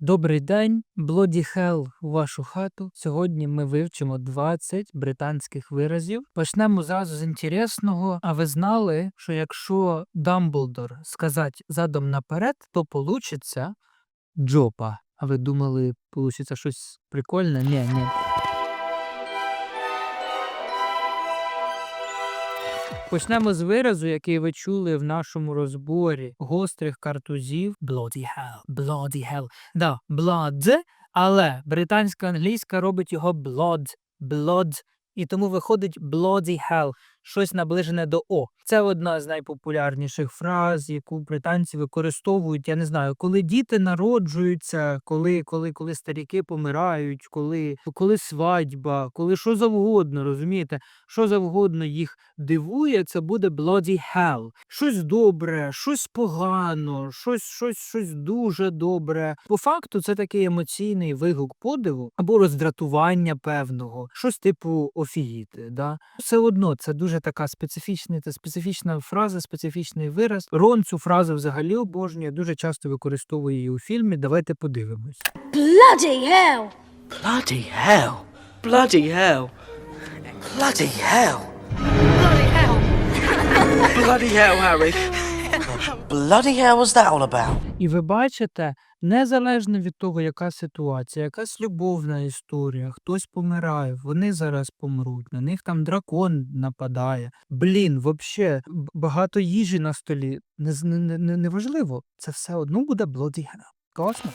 Добрий день, Bloody Hell у вашу хату. Сьогодні ми вивчимо 20 британських виразів. Почнемо зразу з інтересного. А ви знали, що якщо Дамблдор сказати задом наперед, то получиться джопа. А ви думали, получиться щось прикольне? Ні, ні. Почнемо з виразу, який ви чули в нашому розборі гострих картузів. Bloody hell, bloody hell. Да, blood, але британська англійська робить його blood, blood, і тому виходить bloody hell, щось наближене до О. Це одна з найпопулярніших фраз, яку британці використовують. Я не знаю, коли діти народжуються, коли, коли, коли старіки помирають, коли, коли свадьба, коли що завгодно, розумієте? Що завгодно їх дивує, це буде bloody hell. Щось добре, щось погано, щось, щось, щось дуже добре. По факту, це такий емоційний вигук подиву або роздратування певного, щось типу офігіти. Да? Все одно це дуже така специфічна та специфічна фраза, специфічний вираз. Рон цю фразу взагалі обожнює, дуже часто використовує її у фільмі. Давайте подивимось. Bloody hell! Bloody hell. Bloody hell. Bloody hell. Bloody hell! Bloody hell, Harry. Bloody hell was that all about? І ви бачите, незалежно від того, яка ситуація, якась любовна історія, хтось помирає, вони зараз помруть, на них там дракон нападає. Блін, б- багато їжі на столі. Не, не, не, не, важливо. це все одно буде bloody. Класно?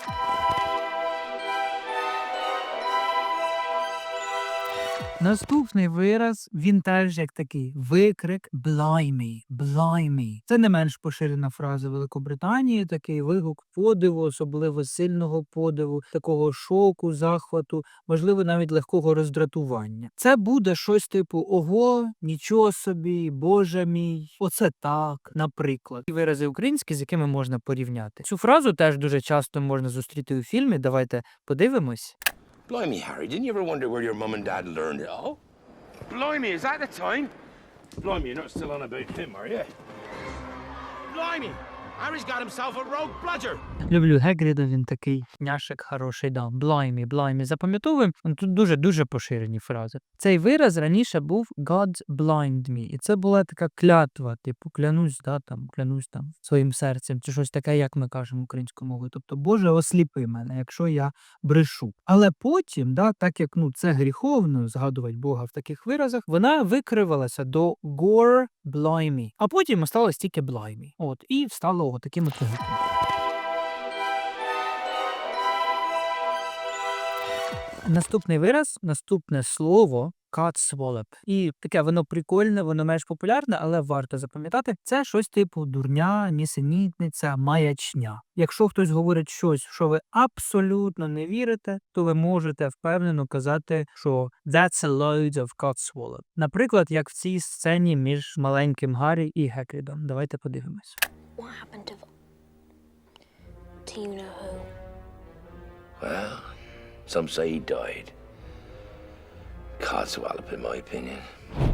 Наступний вираз, він теж як такий викрик blimey, blimey. Це не менш поширена фраза Великобританії, такий вигук подиву, особливо сильного подиву, такого шоку, захвату, можливо, навіть легкого роздратування. Це буде щось типу ого, нічого собі, боже мій, оце так, наприклад. І вирази українські, з якими можна порівняти. Цю фразу теж дуже часто можна зустріти у фільмі. Давайте подивимось. Blimey, Harry, didn't you ever wonder where your mum and dad learned it all? Blimey, is that the time? Blimey, you're not still on about him, are you? Blimey, Люблю Гегріда, він такий няшик хороший, да. Блаймі, блаймі. Запам'ятовуємо, Ну, тут дуже-дуже поширені фрази. Цей вираз раніше був God blind me. І це була така клятва, типу, клянусь, да, там, клянусь там своїм серцем, чи щось таке, як ми кажемо українською мовою. Тобто, Боже, осліпи мене, якщо я брешу. Але потім, да, так як ну, це гріховно згадувати Бога в таких виразах, вона викривалася до Gore blimey. А потім осталось тільки blimey. От, і стало таким от вигуком. Наступний вираз, наступне слово «codswallop». І таке воно прикольне, воно менш популярне, але варто запам'ятати. Це щось типу дурня, нісенітниця, маячня. Якщо хтось говорить щось, що ви абсолютно не вірите, то ви можете впевнено казати, що «that's a load of codswallop». Наприклад, як в цій сцені між маленьким Гаррі і Гекрідом. Давайте подивимось. What happened to. to you know who? Well, some say he died. Codswallop, in my opinion.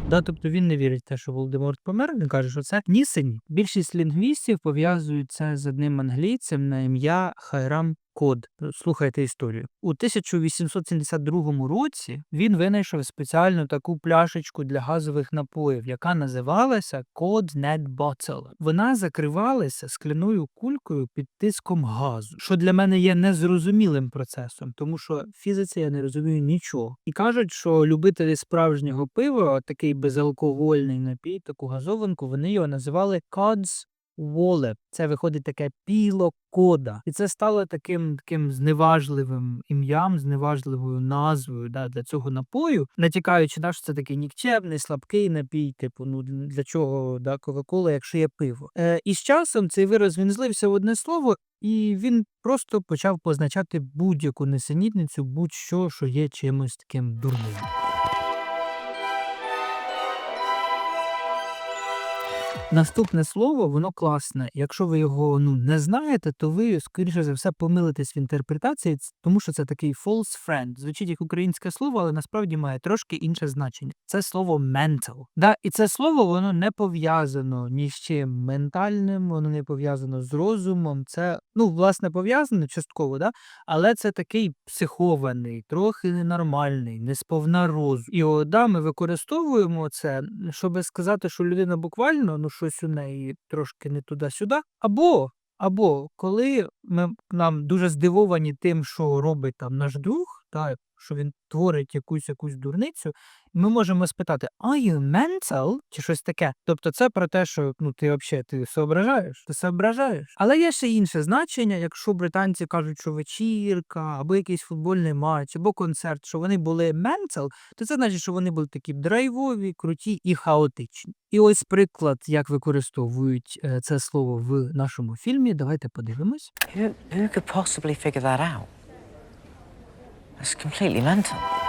Да, тобто він не вірить в те, що Волдеморт помер. Він каже, що це нісені. Більшість лінгвістів пов'язують це з одним англійцем на ім'я Хайрам Код. Слухайте історію. У 1872 році він винайшов спеціальну таку пляшечку для газових напоїв, яка називалася Cod Net Bottle. Вона закривалася скляною кулькою під тиском газу, що для мене є незрозумілим процесом, тому що фізиці я не розумію нічого. І кажуть, що любителі справжнього пива, такий безалкогольний напій, таку газованку, вони його називали Cod's Wallop. Це виходить таке піло кода. І це стало таким таким зневажливим ім'ям, зневажливою назвою да, для цього напою, натякаючи на що це такий нікчемний, слабкий напій, типу, ну для чого да, Кока-Кола, якщо є пиво. Е, і з часом цей вираз він злився в одне слово, і він просто почав позначати будь-яку несенітницю, будь-що, що є чимось таким дурним. Наступне слово, воно класне. Якщо ви його ну не знаєте, то ви скоріше за все помилитесь в інтерпретації, тому що це такий false friend. Звучить як українське слово, але насправді має трошки інше значення. Це слово mental. Да, і це слово воно не пов'язано ні з чим ментальним, воно не пов'язано з розумом. Це ну власне пов'язане частково, да, але це такий психований, трохи ненормальний, несповна розум. І от, да, ми використовуємо це, щоб сказати, що людина буквально ну щось у неї трошки не туди-сюди, або. Або коли ми нам дуже здивовані тим, що робить там наш друг, так, що він творить якусь якусь дурницю, ми можемо спитати «Are you mental?» чи щось таке. Тобто це про те, що ну ти взагалі ти соображаєш, ти соображаєш. Але є ще інше значення, якщо британці кажуть, що вечірка, або якийсь футбольний матч, або концерт, що вони були mental, то це значить, що вони були такі драйвові, круті і хаотичні. І ось приклад, як використовують е, це слово в нашому фільмі. Давайте подивимось. Who, who could possibly figure that out? That's completely mental.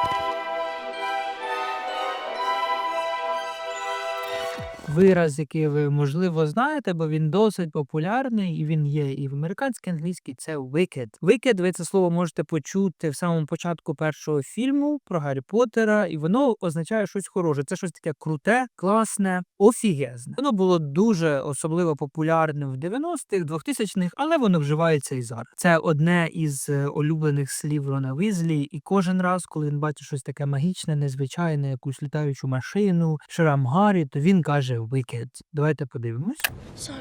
Вираз, який ви можливо знаєте, бо він досить популярний, і він є і в американській англійській. Це wicked. Wicked, ви це слово можете почути в самому початку першого фільму про Гаррі Поттера, і воно означає щось хороше. Це щось таке круте, класне, офігезне. Воно було дуже особливо популярним в 90-х, 2000-х, але воно вживається і зараз. Це одне із е, улюблених слів Рона Візлі, і кожен раз, коли він бачить щось таке магічне, незвичайне, якусь літаючу машину, шрам Гаррі, то він каже Wicked. Давайте подивимось. So,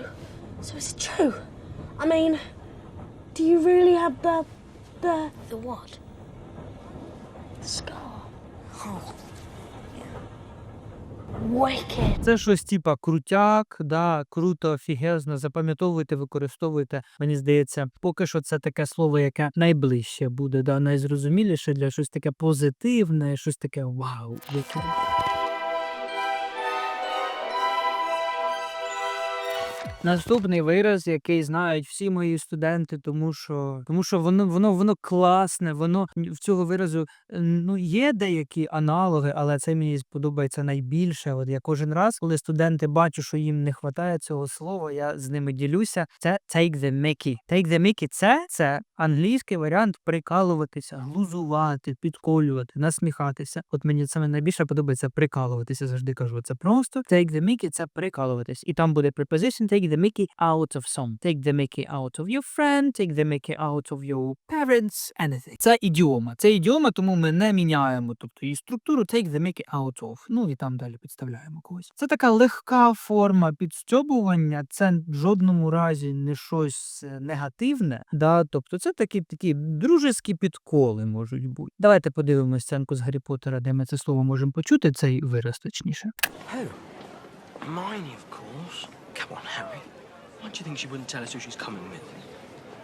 so it's true. I mean, do you really have the, the... The what? The scar. Oh. Wicked. Це щось типа крутяк, да, круто, офігезно. Запам'ятовуйте, використовуйте. Мені здається, поки що це таке слово, яке найближче буде, да, найзрозуміліше для щось таке позитивне, щось таке вау. wicked. Наступний вираз, який знають всі мої студенти, тому що тому що воно воно воно класне, воно в цього виразу е, ну є деякі аналоги, але це мені сподобається найбільше. От я кожен раз, коли студенти бачу, що їм не вистачає цього слова, я з ними ділюся. Це take the mickey. Take the mickey – це, це англійський варіант прикалуватися, глузувати, підколювати, насміхатися. От мені це найбільше подобається прикалуватися. Завжди кажу, це просто take the mickey – це прикалуватись. І там буде preposition take the mickey out of some. Take the mickey out of your friend, take the mickey out of your parents, anything. Це ідіома. Це ідіома, тому ми не міняємо, тобто її структуру take the mickey out of. Ну і там далі підставляємо когось. Це така легка форма підстьобування, це в жодному разі не щось е, негативне. Да? Тобто це такі такі дружеські підколи можуть бути. Давайте подивимося сценку з Гаррі Поттера, де ми це слово можемо почути, цей вираз точніше. Who? Hermione, of course. Come on, Harry. Why do you think she wouldn't tell us who she's coming with?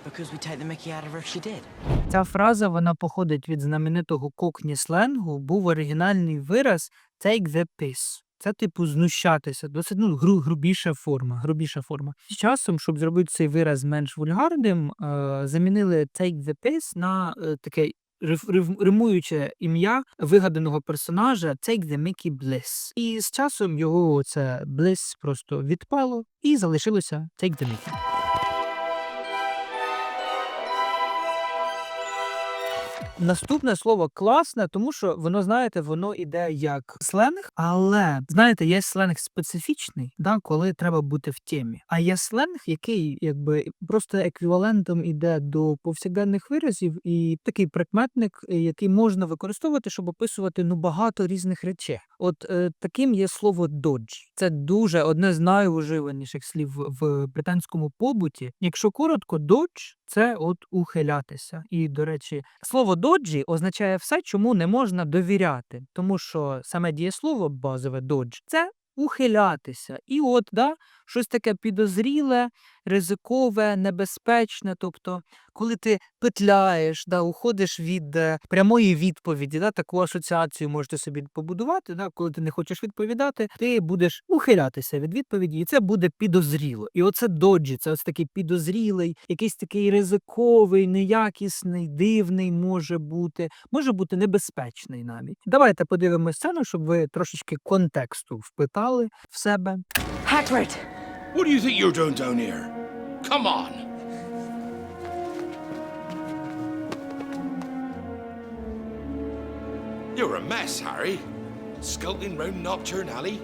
Because we take the mickey out of her if she did. Ця фраза вона походить від знаменитого кокні сленгу. Був оригінальний вираз take the piss. Це типу знущатися, досить ну, гру, грубіша форма. Грубіша форма. З часом, щоб зробити цей вираз менш вульгарним, е, замінили take the piss на е, таке римуюче ім'я вигаданого персонажа Take the Mickey Bliss. І з часом його це Bliss просто відпало і залишилося Take the Mickey. Наступне слово класне, тому що воно, знаєте, воно іде як сленг, але знаєте, є сленг специфічний, да, коли треба бути в темі. А є сленг, який якби просто еквівалентом іде до повсякденних виразів, і такий прикметник, який можна використовувати, щоб описувати ну багато різних речей. От е, таким є слово додж. Це дуже одне з найуживаніших слів в британському побуті. Якщо коротко, додж це от ухилятися. І, до речі, слово доджі означає все, чому не можна довіряти, тому що саме дієслово базове додж це ухилятися. І от да, щось таке підозріле, ризикове, небезпечне. Тобто, коли ти петляєш, да, уходиш від е, прямої відповіді, да, таку асоціацію можете собі побудувати. Да, коли ти не хочеш відповідати, ти будеш ухилятися від відповіді, і це буде підозріло. І оце доджі, це ось такий підозрілий, якийсь такий ризиковий, неякісний, дивний може бути, може бути небезпечний навіть. Давайте подивимося сцену, щоб ви трошечки контексту впитали в себе. Hagrid! What do you think you're doing down here? Come on. You're a mess, Harry. Skulking round Nocturne Alley.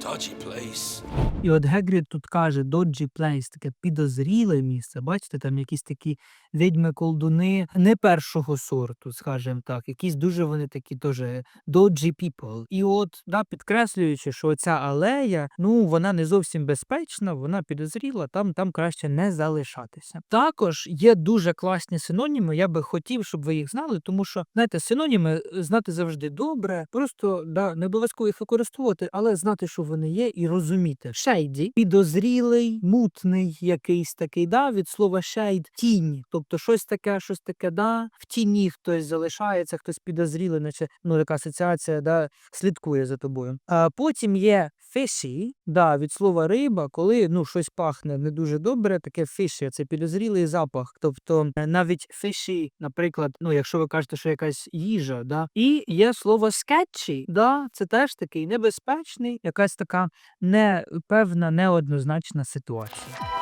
Dodgy place. І от Гегрід тут каже Dodgy Place, таке підозріле місце. Бачите, там якісь такі відьми-колдуни не першого сорту, скажімо так. Якісь дуже вони такі теж dodgy people. І от, да, підкреслюючи, що ця алея, ну вона не зовсім безпечна, вона підозріла, там, там краще не залишатися. Також є дуже класні синоніми. Я би хотів, щоб ви їх знали, тому що знаєте, синоніми е, знати завжди добре. Просто да, не обов'язково їх використовувати, але знати, що вони є, і розуміти. Shady – підозрілий, мутний, якийсь такий, да, від слова шейд – тінь. Тобто щось таке, щось таке, да, в тіні хтось залишається, хтось підозрілий, наче ну така асоціація, да, слідкує за тобою. А потім є fishy, да, від слова риба, коли ну щось пахне не дуже добре, таке fishy, це підозрілий запах. Тобто е, навіть fishy, наприклад, ну якщо ви кажете, що якась їжа, да, і є слово sketchy, да, це теж такий небезпечний, якась така непевна, неоднозначна ситуація.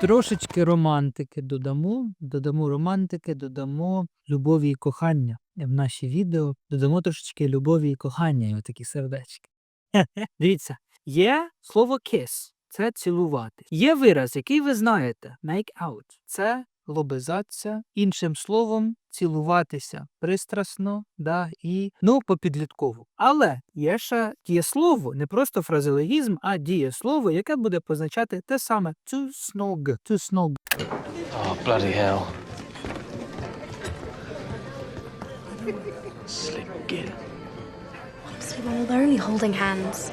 Трошечки романтики додамо, додамо романтики, додамо любові і кохання в наші відео. Додамо трошечки любові і кохання, і отакі сердечки. Дивіться, є слово kiss – це цілувати. Є вираз, який ви знаєте, make out – це лобизатися, іншим словом, цілуватися пристрасно, да, і ну, по-підліткову. Але є ще дієслово, не просто фразеологізм, а дієслово, яке буде позначати те саме to snog, to snog. Oh, bloody hell. Slick git. Well, they're only holding hands.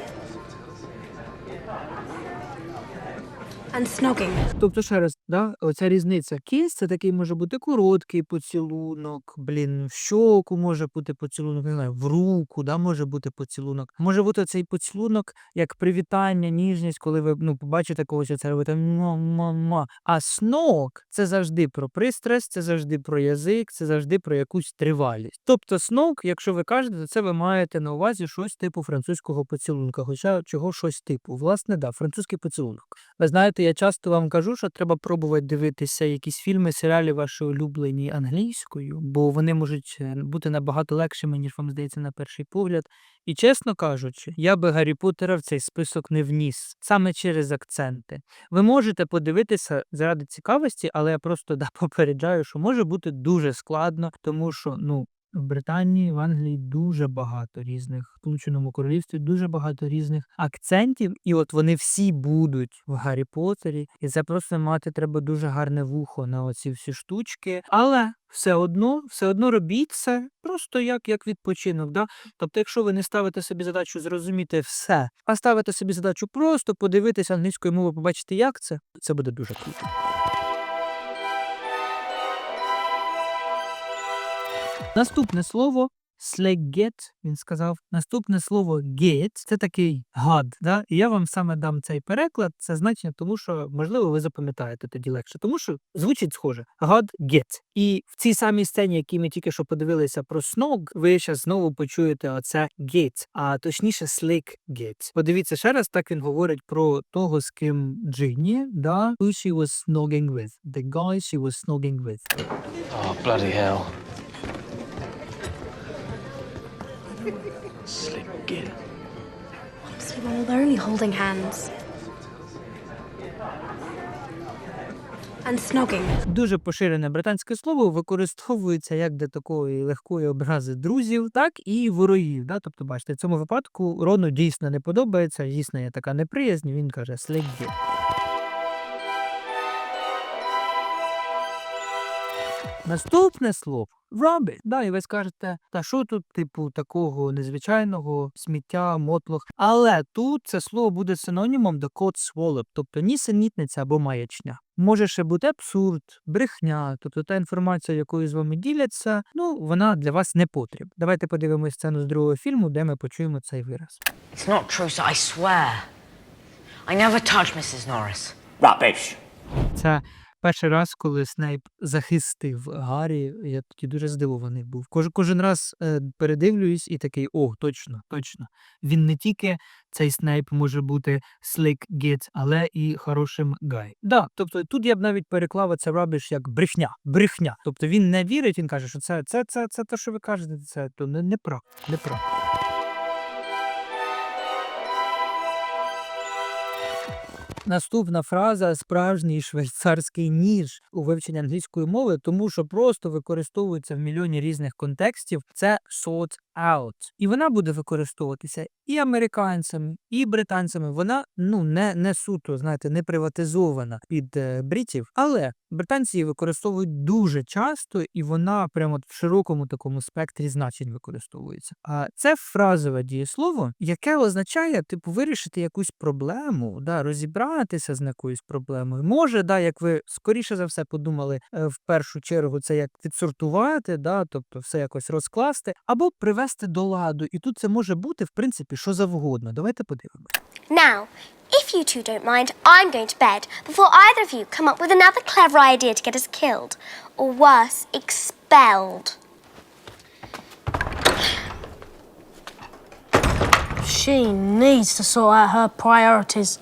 And snogging. Тобто, ще раз, да, оця різниця. Кіс це такий може бути короткий поцілунок, блін, в щоку може бути поцілунок, не знаю, в руку, да, може бути поцілунок. Може бути цей поцілунок як привітання, ніжність, коли ви ну, побачите когось, це робите ма-ма-ма. А снок це завжди про пристрасть, це завжди про язик, це завжди про якусь тривалість. Тобто снок, якщо ви кажете, це ви маєте на увазі щось типу французького поцілунка. Хоча чого щось типу. Власне, да, французький поцілунок. Ви знаєте, я часто вам кажу, що треба пробувати дивитися якісь фільми, серіали ваші улюблені англійською, бо вони можуть е, бути набагато легшими, ніж вам здається на перший погляд. І чесно кажучи, я би Гаррі Поттера в цей список не вніс саме через акценти. Ви можете подивитися заради цікавості, але я просто да, попереджаю, що може бути дуже складно, тому що ну. В Британії, в Англії дуже багато різних, в Сполученому Королівстві дуже багато різних акцентів, і от вони всі будуть в Гаррі Поттері, і це просто мати треба дуже гарне вухо на оці всі штучки. Але все одно, все одно робіть це просто як, як відпочинок. Да? Тобто, якщо ви не ставите собі задачу зрозуміти все, а ставите собі задачу просто подивитися англійською мовою, побачити, як це, це буде дуже круто. Наступне слово слегет, він сказав. Наступне слово get – це такий гад. Да? І я вам саме дам цей переклад, це значення, тому що, можливо, ви запам'ятаєте тоді легше, тому що звучить схоже. God get. І в цій самій сцені, які ми тільки що подивилися про сnog, ви зараз знову почуєте оце get, а точніше slick get. Подивіться ще раз, так він говорить про того, з ким Джині, да? who she was snogging with. The guy she was snogging with. Oh, bloody hell. Slick git. So well, they're only holding hands. And snogging. Дуже поширене британське слово використовується як для такої легкої образи друзів, так і ворогів. Да? Тобто, бачите, в цьому випадку Рону дійсно не подобається, дійсно є така неприязнь, він каже слегді. Наступне слово rubbish. Да, і ви скажете, та що тут, типу, такого незвичайного сміття, мотлох. Але тут це слово буде синонімом до code swallow, тобто нісенітниця або маячня. Може ще бути абсурд, брехня, тобто та інформація, якою з вами діляться, ну вона для вас не потрібна. Давайте подивимось сцену з другого фільму, де ми почуємо цей вираз. It's not true, sir, I swear. I never touched Mrs. Norris. Rubbish. Це Перший раз, коли Снейп захистив Гаррі, я тоді дуже здивований був. Кож, кожен раз е, передивлююсь і такий: о, точно, точно. Він не тільки цей Снейп може бути slick git, але і хорошим гай. Да, тобто тут я б навіть переклав це рабіш як брехня. Брехня. Тобто він не вірить, він каже, що це, це, це, це те, що ви кажете, це то не, не про, не про. Наступна фраза справжній швейцарський ніж у вивченні англійської мови, тому що просто використовується в мільйоні різних контекстів. Це sort out. І вона буде використовуватися і американцями, і британцями. Вона ну не, не суто, знаєте, не приватизована під е, бритів, але британці її використовують дуже часто, і вона прямо в широкому такому спектрі значень використовується. А це фразове дієслово, яке означає, типу, вирішити якусь проблему, да, розібратися з якоюсь проблемою. Може, да, як ви скоріше за все подумали е, в першу чергу, це як відсортувати, да, тобто все якось розкласти, або привести до ладу. І тут це може бути, в принципі, що завгодно. Давайте подивимось. Now, if you two don't mind, I'm going to bed before either of you come up with another clever idea to get us killed, or worse, expelled. She needs to sort out her priorities.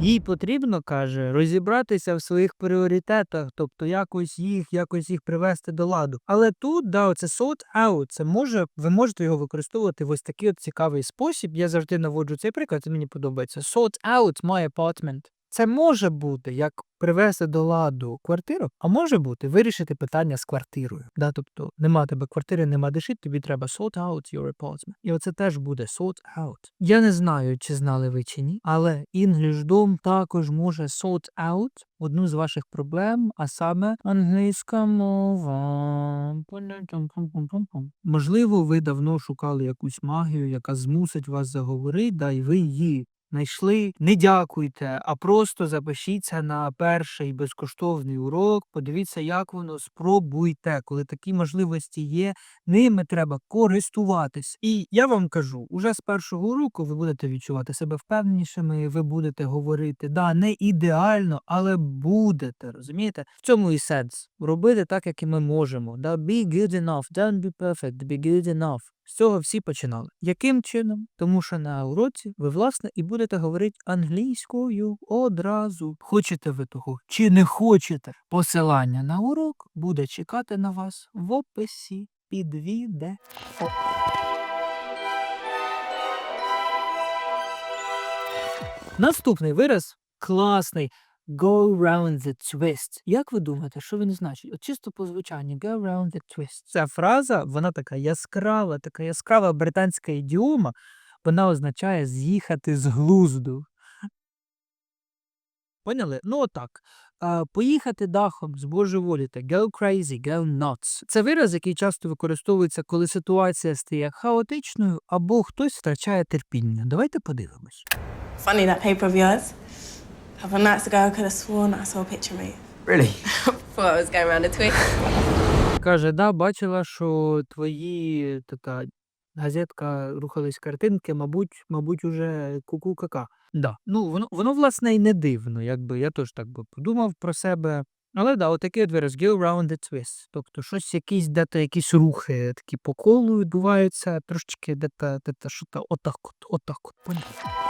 Їй потрібно, каже, розібратися в своїх пріоритетах, тобто якось їх, якось їх привести до ладу. Але тут, да, оце sort out, це може, ви можете його використовувати в ось такий от цікавий спосіб. Я завжди наводжу цей приклад, це мені подобається. Sort out my apartment. Це може бути як привести до ладу квартиру, а може бути вирішити питання з квартирою. Да? Тобто нема тебе квартири, нема де жити, тобі треба sort out your apartment. І оце теж буде sort out. Я не знаю, чи знали ви чи ні, але EnglishDom також може sort out одну з ваших проблем, а саме англійська мова. Можливо, ви давно шукали якусь магію, яка змусить вас заговорити, да, і ви її знайшли, не дякуйте, а просто запишіться на перший безкоштовний урок. Подивіться, як воно спробуйте. Коли такі можливості є, ними треба користуватись. І я вам кажу, уже з першого уроку ви будете відчувати себе впевненішими, ви будете говорити, да, не ідеально, але будете. Розумієте? В цьому і сенс. Робити так, як і ми можемо. Да? Be good enough, don't be perfect, be good enough. З цього всі починали. Яким чином? Тому що на уроці ви, власне, і будете говорити англійською одразу. Хочете ви того чи не хочете? Посилання на урок буде чекати на вас в описі під відео. Наступний вираз класний. Go round the twist. Як ви думаєте, що він значить? От чисто по звучанню go round the twist. Ця фраза, вона така яскрава, така яскрава британська ідіома. Вона означає з'їхати з глузду. Поняли? Ну отак. Поїхати дахом, збожеволіти, go crazy, go nuts. Це вираз, який часто використовується, коли ситуація стає хаотичною або хтось втрачає терпіння. Давайте подивимось. Funny that paper of yours. Couple of nights ago, I could have sworn I saw a picture of me. Really? Thought I was going around a twist. Каже, да, бачила, що твої така газетка рухались картинки, мабуть, мабуть, уже ку-ку кака. Да. Ну, воно, воно, власне, і не дивно, якби я теж так би подумав про себе. Але да, отакий от вираз go round the twist. Тобто щось, якісь де-то якісь рухи такі по колу відбуваються, трошечки де-то, де-то що-то отак от, отак от, поняв?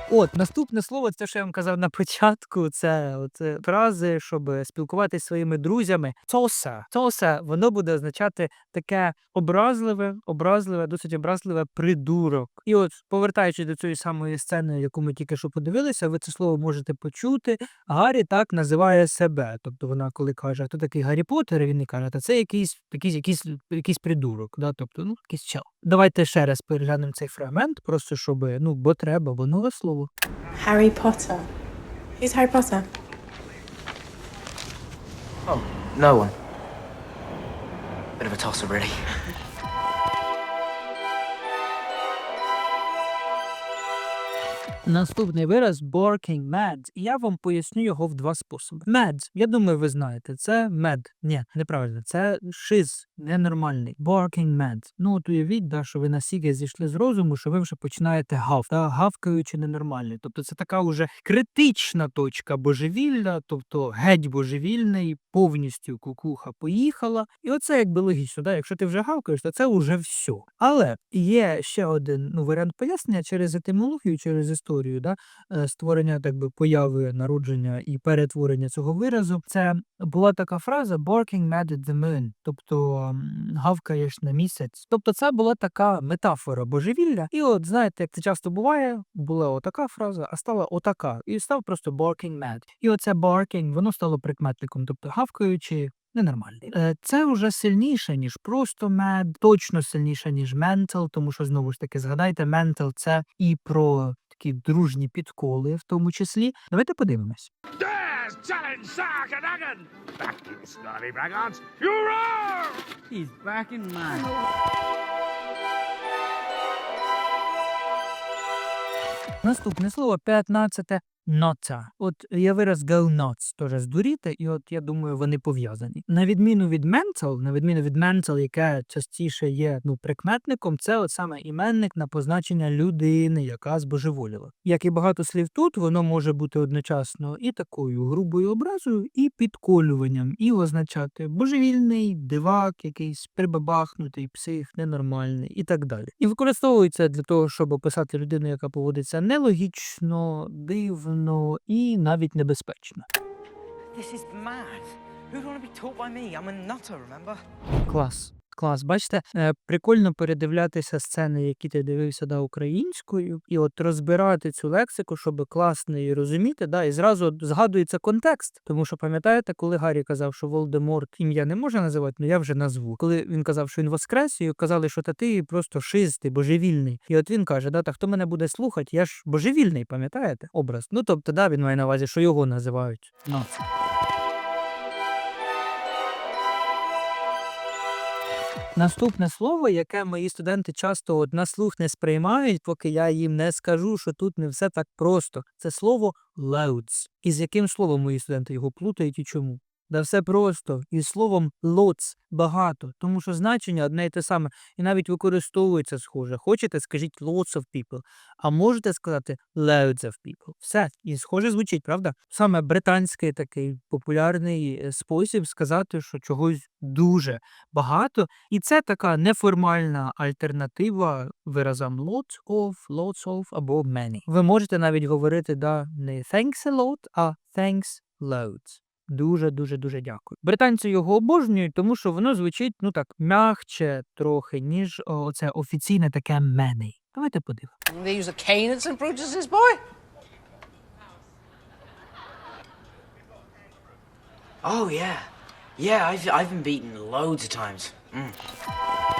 От, наступне слово, це що я вам казав на початку, це оце фрази, щоб спілкуватися своїми друзями. Тоса. Тоса, воно буде означати таке образливе, образливе, досить образливе придурок. І от, повертаючись до цієї самої сцени, яку ми тільки що подивилися, ви це слово можете почути. Гаррі так називає себе. Тобто вона, коли каже, хто такий Гаррі Поттер, він не каже, та це якийсь, якийсь, якийсь, якийсь придурок. Да? Тобто, ну, якийсь чел. Давайте ще раз переглянемо цей фрагмент, просто щоб, ну, бо треба, бо нове Harry Potter. Who's Harry Potter? Oh, no one. Bit of a tosser, really. Наступний вираз barking mad. І я вам поясню його в два способи. Mad, я думаю, ви знаєте, це mad. Ні, неправильно, це шиз, ненормальний. Barking mad. Ну от уявіть, да, що ви настільки зійшли з розуму, що ви вже починаєте гав, та гавкаючи ненормальний. Тобто це така уже критична точка божевілля, тобто геть божевільний, повністю кукуха поїхала. І оце якби логічно, да? якщо ти вже гавкаєш, то це вже все. Але є ще один ну, варіант пояснення через етимологію, через історію, да? е, створення так би появи, народження і перетворення цього виразу. Це була така фраза barking mad at the moon, тобто гавкаєш на місяць. Тобто це була така метафора божевілля. І от знаєте, як це часто буває, була отака фраза, а стала отака, і став просто barking mad. І оце barking, воно стало прикметником, тобто гавкаючи. Ненормальний. Е, Це вже сильніше, ніж просто mad, точно сильніше, ніж mental, тому що знову ж таки згадайте, mental це і про такі дружні підколи, в тому числі. Давайте подивимось. Наступне слово 15 ноца. От є вираз go nuts, теж здуріти, і от я думаю, вони пов'язані. На відміну від mental, на відміну від mental, яке частіше є ну, прикметником, це от саме іменник на позначення людини, яка збожеволіла. Як і багато слів тут, воно може бути одночасно і такою грубою образою, і підколюванням, і означати божевільний, дивак, якийсь прибабахнутий, псих, ненормальний і так далі. І використовується для того, щоб описати людину, яка поводиться нелогічно, дивно і навіть небезпечно. This is mad. Who'd want to be taught by me? I'm a nutter, remember? Клас. Клас, бачите, е, прикольно передивлятися сцени, які ти дивився да, українською, і от розбирати цю лексику, щоб класно її розуміти, да, і зразу згадується контекст. Тому що пам'ятаєте, коли Гаррі казав, що Волдеморт ім'я не може називати, ну я вже назву. Коли він казав, що він воскрес, і казали, що та ти просто шиз, ти божевільний. І от він каже: да, та хто мене буде слухати, я ж божевільний, пам'ятаєте? Образ. Ну тобто, да, він має на увазі, що його називають. Ну. Наступне слово, яке мої студенти часто от на слух не сприймають, поки я їм не скажу, що тут не все так просто. Це слово loads. І з яким словом мої студенти його плутають і чому? Да все просто. Із словом lots багато, тому що значення одне і те саме, і навіть використовується схоже. Хочете, скажіть lots of people, а можете сказати loads of people. Все, і схоже звучить, правда? Саме британський такий популярний е, спосіб сказати, що чогось дуже багато, і це така неформальна альтернатива виразам lots of, lots of або many. Ви можете навіть говорити да, не thanks a lot, а thanks loads. Дуже дуже дякую. Британці його обожнюють, тому що воно звучить ну так м'ягче трохи, ніж оце офіційне таке many. Давайте boy? Oh, yeah. Yeah, I've, I've been beaten loads of times. Mm.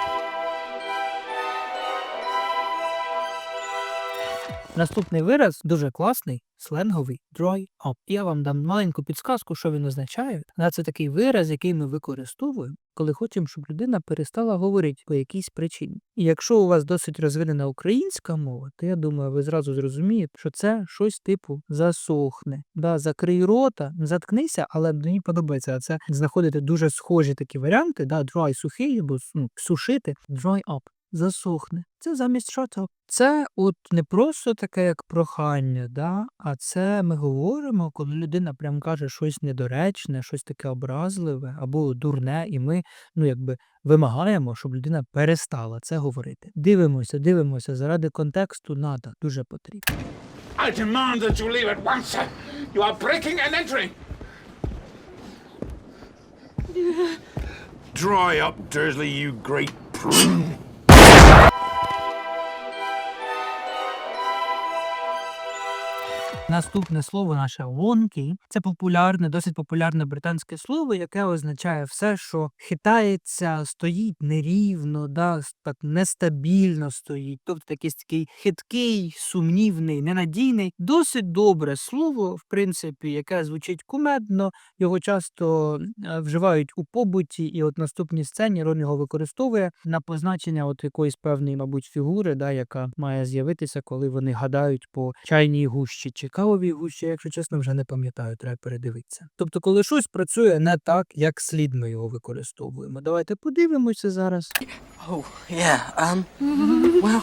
Наступний вираз дуже класний, сленговий dry up. Я вам дам маленьку підсказку, що він означає. Да, Це такий вираз, який ми використовуємо, коли хочемо, щоб людина перестала говорити по якійсь причині. І якщо у вас досить розвинена українська мова, то я думаю, ви зразу зрозумієте, що це щось типу засохне. Да, закрий рота, заткнися, але мені подобається це знаходити дуже схожі такі варіанти. Да, dry сухий або ну, сушити, dry up. Засохне. Це замість up. Це от не просто таке як прохання, да? а це ми говоримо, коли людина прям каже щось недоречне, щось таке образливе або дурне, і ми ну якби вимагаємо, щоб людина перестала це говорити. Дивимося, дивимося, заради контексту надо, дуже потрібно. I demand that you leave at once. You are breaking and entering. Dry up, Dursley, you great prune. Наступне слово наше wonky – це популярне, досить популярне британське слово, яке означає все, що хитається, стоїть нерівно, да, так нестабільно стоїть. Тобто якийсь такий хиткий, сумнівний, ненадійний. Досить добре слово, в принципі, яке звучить кумедно. Його часто е, вживають у побуті, і от наступній сцені Рон його використовує на позначення от якоїсь певної, мабуть, фігури, да, яка має з'явитися, коли вони гадають по чайній гущі чи кавовій гущі, якщо чесно, вже не пам'ятаю, треба передивитися. Тобто, коли щось працює не так, як слід ми його використовуємо. Давайте подивимося зараз. Oh, yeah, um, well,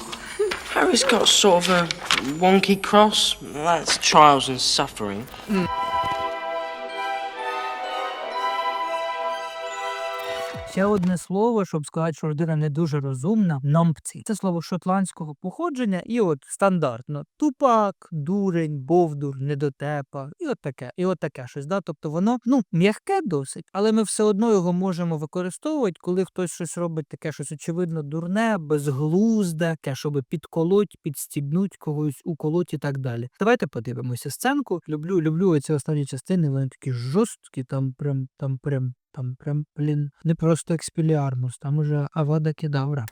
Harry's got sort of a wonky cross. That's trials and suffering. Ще одне слово, щоб сказати, що людина не дуже розумна, номпці. Це слово шотландського походження, і от стандартно тупак, дурень, бовдур, недотепа, і от таке, і от таке щось. Да? Тобто воно ну м'яке досить, але ми все одно його можемо використовувати, коли хтось щось робить таке, щось очевидно дурне, безглузде, таке, щоб підколоть, підстібнуть когось, уколоть і так далі. Давайте подивимося сценку. Люблю, люблю оці останні частини. Вони такі жорсткі, там прям, там прям. Там прям, блін, не просто експіліармус, там уже авада кедавра.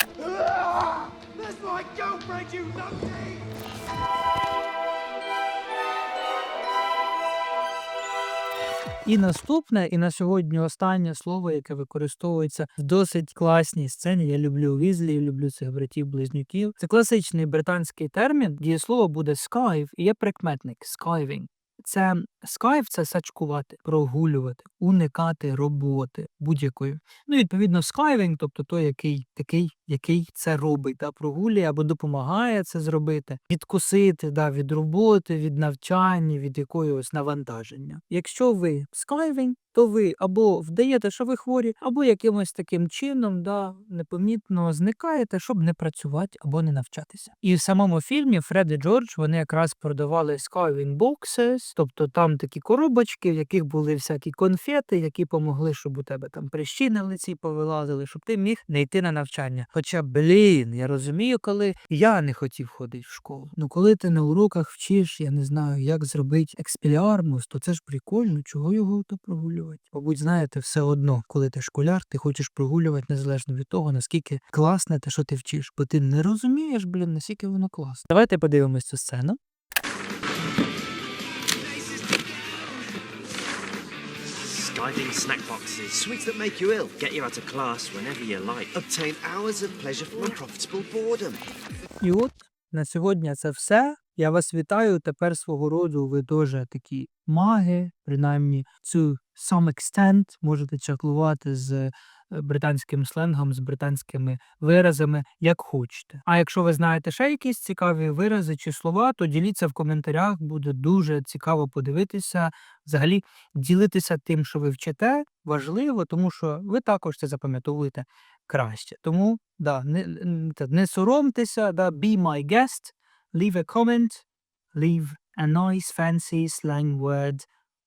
І наступне, і на сьогодні останнє слово, яке використовується в досить класній сцені. Я люблю Візлі, люблю цих братів-близнюків. Це класичний британський термін. Дієслово буде скайв, і є прикметник скайвінг. Це скайп, це сачкувати, прогулювати, уникати роботи будь-якої. Ну, відповідно, скайвінг, тобто той, який такий, який це робить, та прогулює або допомагає це зробити, відкусити да, від роботи, від навчання, від якогось навантаження. Якщо ви скайвінг, то ви або вдаєте, що ви хворі, або якимось таким чином да, непомітно зникаєте, щоб не працювати або не навчатися. І в самому фільмі Фред і Джордж вони якраз продавали skiving boxes, тобто там такі коробочки, в яких були всякі конфети, які помогли, щоб у тебе там прищі на лиці повилазили, щоб ти міг не йти на навчання. Хоча, блін, я розумію, коли я не хотів ходити в школу. Ну коли ти на уроках вчиш, я не знаю, як зробити експіліармус, то це ж прикольно, чого його то прогулювати. Мабуть, знаєте, все одно, коли ти школяр, ти хочеш прогулювати незалежно від того, наскільки класне те, що ти вчиш, бо ти не розумієш, блін, наскільки воно класне. Давайте подивимось цю сцену. Skiving snack boxes. Sweets that make you ill. Get you out of class whenever you like. Obtain hours of pleasure from unprofitable boredom. І от на сьогодні це все. Я вас вітаю. Тепер свого роду ви дуже такі маги, принаймні to some extent можете чаклувати з е, британським сленгом, з британськими виразами, як хочете. А якщо ви знаєте ще якісь цікаві вирази чи слова, то діліться в коментарях. Буде дуже цікаво подивитися. Взагалі ділитися тим, що ви вчите, важливо, тому що ви також це запам'ятовуєте краще. Тому да, не, не соромтеся, да, be my guest, leave a comment, leave a nice fancy slang word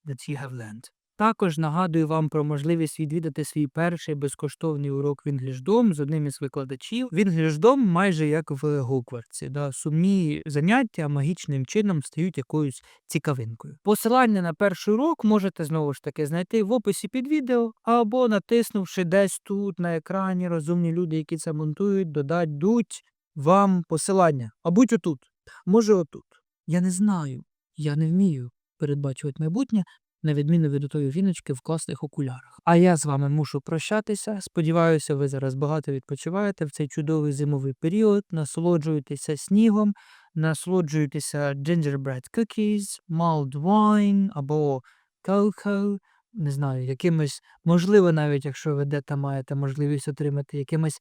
that you have learned. Також нагадую вам про можливість відвідати свій перший безкоштовний урок в інглішдом з одним із викладачів. В інглішдом майже як в Гогвартсі. Да, сумні заняття магічним чином стають якоюсь цікавинкою. Посилання на перший урок можете знову ж таки знайти в описі під відео або натиснувши десь тут на екрані розумні люди, які це монтують, додадуть вам посилання. А будь отут, може отут. Я не знаю, я не вмію передбачувати майбутнє, на відміну від отої віночки в класних окулярах. А я з вами мушу прощатися. Сподіваюся, ви зараз багато відпочиваєте в цей чудовий зимовий період, насолоджуєтеся снігом, насолоджуєтеся gingerbread cookies, mulled wine або cocoa, не знаю, якимось, можливо, навіть якщо ви де там маєте можливість отримати якимось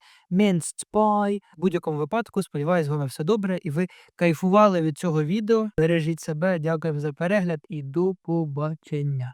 pie. В будь-якому випадку, сподіваюсь, вами все добре і ви кайфували від цього відео. Бережіть себе, дякуємо за перегляд і до побачення.